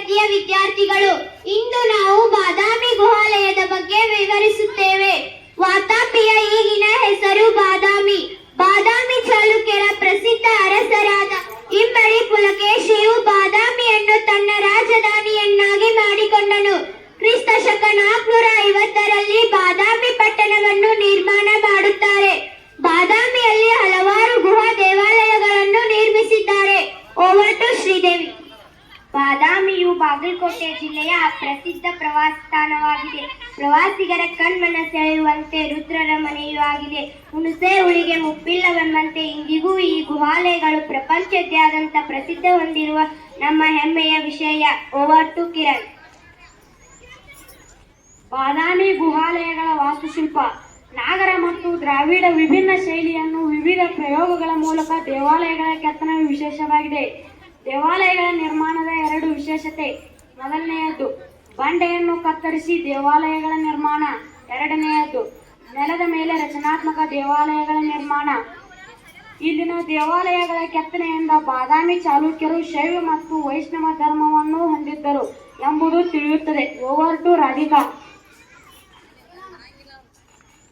ತರಗತಿಯ ವಿದ್ಯಾರ್ಥಿಗಳು, ಇಂದು ನಾವು ಬಾದಾಮಿ ಗುಹಾಲಯದ ಬಗ್ಗೆ ವಿವರಿಸುತ್ತೇವೆ. ವಾತಾಪಿಯ ಈಗಿನ ಹೆಸರು ಬಾದಾಮಿ. ಬಾದಾಮಿ ಚಾಲುಕ್ಯರ ಪ್ರಸಿದ್ಧ ಅರಸರಾದ ಇಮ್ಮಡಿ ಪುಲಕೇಶಿಯು ಬಾದಾಮಿಯನ್ನು ತನ್ನ ರಾಜಧಾನಿಯನ್ನಾಗಿ ಮಾಡಿಕೊಂಡನು. ಕ್ರಿಸ್ತ ಶಕ ನಾಲ್ಕುನೂರ ಐವತ್ತರಲ್ಲಿ ಬಾದಾಮಿ ಪಟ್ಟಣವನ್ನು ನಿರ್ಮಾಣ ಮಾಡುತ್ತಾರೆ. ಬಾದಾಮಿಯಲ್ಲಿ ಹಲವಾರು ಗುಹಾ ದೇವಾಲಯಗಳನ್ನು ನಿರ್ಮಿಸಿದ್ದಾರೆ. Over to Sridevi. ಬಾದಾಮಿಯು ಬಾಗಲಕೋಟೆ ಜಿಲ್ಲೆಯ ಪ್ರಸಿದ್ಧ ಪ್ರವಾಸ ತಾಣವಾಗಿದೆ ಪ್ರವಾಸಿಗರ ಕಣ್ಮನ ಸೆಳೆಯುವಂತೆ ರುದ್ರರ ಮನೆಯೂ ಆಗಿದೆ. ಹುಣಸೆ ಹುಳಿಗೆ ಮುಪ್ಪಿಲ್ಲವೆಂಬಂತೆ ಇಂದಿಗೂ ಈ ಗುಹಾಲಯಗಳು ಪ್ರಪಂಚದಾದ್ಯಂತ ಪ್ರಸಿದ್ಧ ಹೊಂದಿರುವ ನಮ್ಮ ಹೆಮ್ಮೆಯ ವಿಷಯ. Over to Kiran. ಬಾದಾಮಿ ಗುಹಾಲಯಗಳ ವಾಸ್ತುಶಿಲ್ಪ. ನಾಗರ ಮತ್ತು ದ್ರಾವಿಡ ವಿಭಿನ್ನ ಶೈಲಿಯನ್ನು ವಿವಿಧ ಪ್ರಯೋಗಗಳ ಮೂಲಕ ದೇವಾಲಯಗಳ ಕೆತ್ತನೆ ವಿಶೇಷವಾಗಿದೆ. ದೇವಾಲಯಗಳ ನಿರ್ಮಾಣದ ಎರಡು ವಿಶೇಷತೆ. ಮೊದಲನೆಯದ್ದು, ಬಂಡೆಯನ್ನು ಕತ್ತರಿಸಿ ದೇವಾಲಯಗಳ ನಿರ್ಮಾಣ. ಎರಡನೆಯದ್ದು, ನೆಲದ ಮೇಲೆ ರಚನಾತ್ಮಕ ದೇವಾಲಯಗಳ ನಿರ್ಮಾಣ. ಇಲ್ಲಿನ ದೇವಾಲಯಗಳ ಕೆತ್ತನೆಯಿಂದ ಬಾದಾಮಿ ಚಾಲುಕ್ಯರು ಶೈವ ಮತ್ತು ವೈಷ್ಣವ ಧರ್ಮವನ್ನು ಹೊಂದಿದ್ದರು ಎಂಬುದು ತಿಳಿಯುತ್ತದೆ. ಓವರ್ ಟು ರಾಧಿಕಾ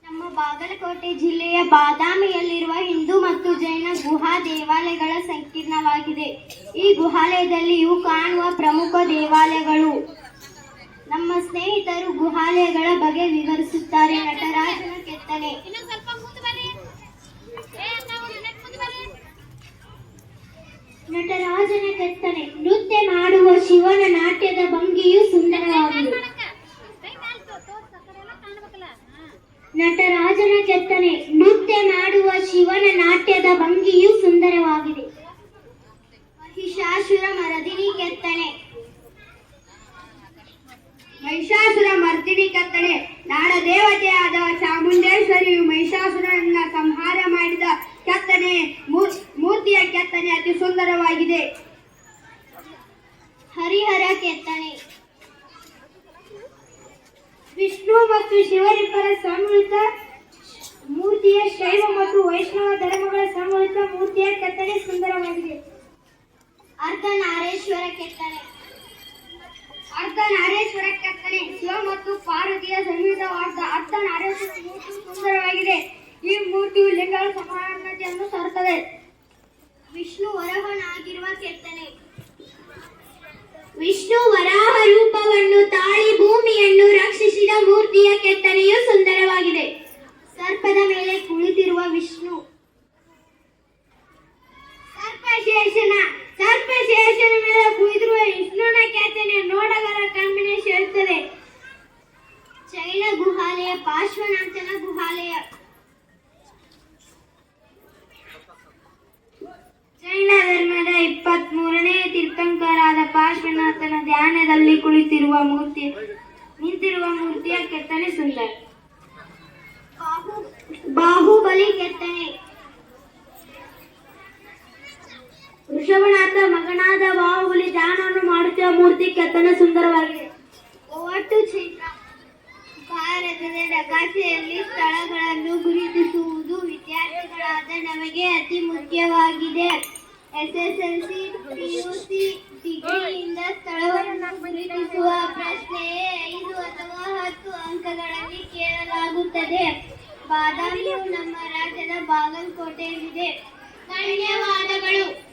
ನಮ್ಮ ಬಾಗಲಕೋಟೆ ಜಿಲ್ಲೆಯ ಬಾದಾಮಿಯಲ್ಲಿರುವ ಹಿಂದೂ ಮತ್ತು ಜೈನ ಗುಹಾ ದೇವಾಲಯಗಳ ಸಂಕೀರ್ಣವಾಗಿದೆ. ಈ ಗುಹಾಲಯದಲ್ಲಿ ಇವು ಕಾಣುವ ಪ್ರಮುಖ ದೇವಾಲಯಗಳು. ನಮ್ಮ ಸ್ನೇಹಿತರು ಗುಹಾಲಯಗಳ ಬಗ್ಗೆ ವಿವರಿಸುತ್ತಾರೆ. ನಟರಾಜನ ಕೆತ್ತನೆ. ನಟರಾಜನ ಕೆತ್ತನೆ. ನೃತ್ಯ ಮಾಡುವ ಶಿವನ ನಾಟ್ಯದ ಭಂಗಿಯು ಸುಂದರವಾಗಿದೆ. ನಟರಾಜನ ಕೆತ್ತನೆ, ನೃತ್ಯ ಮಾಡುವ ಶಿವನ ನಾಟ್ಯದ ಭಂಗಿಯೂ ಸುಂದರವಾಗಿದೆ. ಮಹಿಷಾಸುರ ಮರದಿನಿ ಕೆತ್ತನೆ. ಮಹಿಷಾಸುರ ಮರ್ದಿನಿ ಕೆತ್ತನೆ. ನಾಡ ದೇವತೆಯಾದ ಚಾಮುಂಡೇಶ್ವರಿಯು ಮಹಿಷಾಸುರನನ್ನ ಸಂಹಾರ ಮಾಡಿದ ಕೆತ್ತನೆ. ಮೂರ್ತಿಯ ಕೆತ್ತನೆ ಅತಿ ಸುಂದರವಾಗಿದೆ. ಹರಿಹರ ಕೆತ್ತನೆ. ವಿಷ್ಣು ಮತ್ತು ಶಿವರಿಬ್ಬರ ಸಂಯುಕ್ತ ಮೂರ್ತಿಯ ಶೈವ ಮತ್ತು ವೈಷ್ಣವ ಧರ್ಮಗಳ ಸಂಯುಕ್ತ ಮೂರ್ತಿಯ ಕೆತ್ತನೆ ಸುಂದರವಾಗಿದೆ. ಅರ್ಧನಾರೇಶ್ವರ ಕೆತ್ತನೆ. ಅರ್ಧನಾರೇಶ್ವರ ಕೆತ್ತನೆ. ಶಿವ ಮತ್ತು ಪಾರ್ವತಿಯ ಸಂಯುಕ್ತವಾದ ಅರ್ಧನಾರೇಶ್ವರ ಮೂರ್ತಿ ಸುಂದರವಾಗಿದೆ. ಈ ಮೂರ್ತಿಯು ಲಿಂಗಗಳ ಸಮಾನತೆಯನ್ನು ಸಾರುತ್ತದೆ ವಿಷ್ಣು ವರಹನಾಗಿರುವ ಕೆತ್ತನೆ. ವಿಷ್ಣು ವರಾಹ ರೂಪವನ್ನು ತಾಳಿ ರಕ್ಷಿಸಿದ ಮೂರ್ತಿಯ ಕೆತ್ತನೆಯು ಸುಂದರವಾಗಿದೆ. ಸರ್ಪದ ಮೇಲೆ ಕುಳಿತಿರುವ ವಿಷ್ಣು. ಸರ್ಪಶೇಷನ ಸರ್ಪಶೇಷನ ಮೇಲೆ ಕುಳಿತಿರುವ ವಿಷ್ಣುನ ಕೆತ್ತನೆ ನೋಡಗರ ಕಣ್ಣಿನ ಸೇರುತ್ತದೆ. ಜೈನ ಗುಹಾಲಯ ಪಾರ್ಶ್ವನಾಥನ ಗುಹಾಲಯ. ಜೈನ ಧರ್ಮದ ಇಪ್ಪತ್ತ್ ಮೂರನೇ ತೀರ್ಥಂಕರಾದ ಪಾರ್ಶ್ವನಾಥನ ಧ್ಯಾನದಲ್ಲಿ ಕುಳಿತಿರುವ ಮೂರ್ತಿ ನಿಂತಿರುವ ಮೂರ್ತಿಯ ಕೆತ್ತನೆ ಸುಂದರ. ಬಾಹುಬಲಿ ಕೆತ್ತನೆ. ವೃಷಭನಾಥ ಮಗನಾದ ಬಾಹುಬಲಿ ದಾನವನ್ನು ಮಾಡುತ್ತಿರುವ ಮೂರ್ತಿ ಕೆತ್ತನೆ ಸುಂದರವಾಗಿದೆ. ಒಟ್ಟು ಚಿತ್ರ ಭಾರತದ ನಕಾಶೆಯಲ್ಲಿ ಸ್ಥಳಗಳನ್ನು ಗುರುತಿಸುವುದು ವಿದ್ಯಾರ್ಥಿಗಳಾದ ನಮಗೆ ಅತಿ ಮುಖ್ಯವಾಗಿದೆ. ಎಸ್ ಎಸ್ ಎಸ್ಎಸ್ಎಲ್ಸಿ ಪಿಯುಸಿ ಬಾದಾಮಿಯು ನಮ್ಮ ರಾಜ್ಯದ ಬಾಗಲಕೋಟೆಯಲ್ಲಿದೆ. ಧನ್ಯವಾದಗಳು.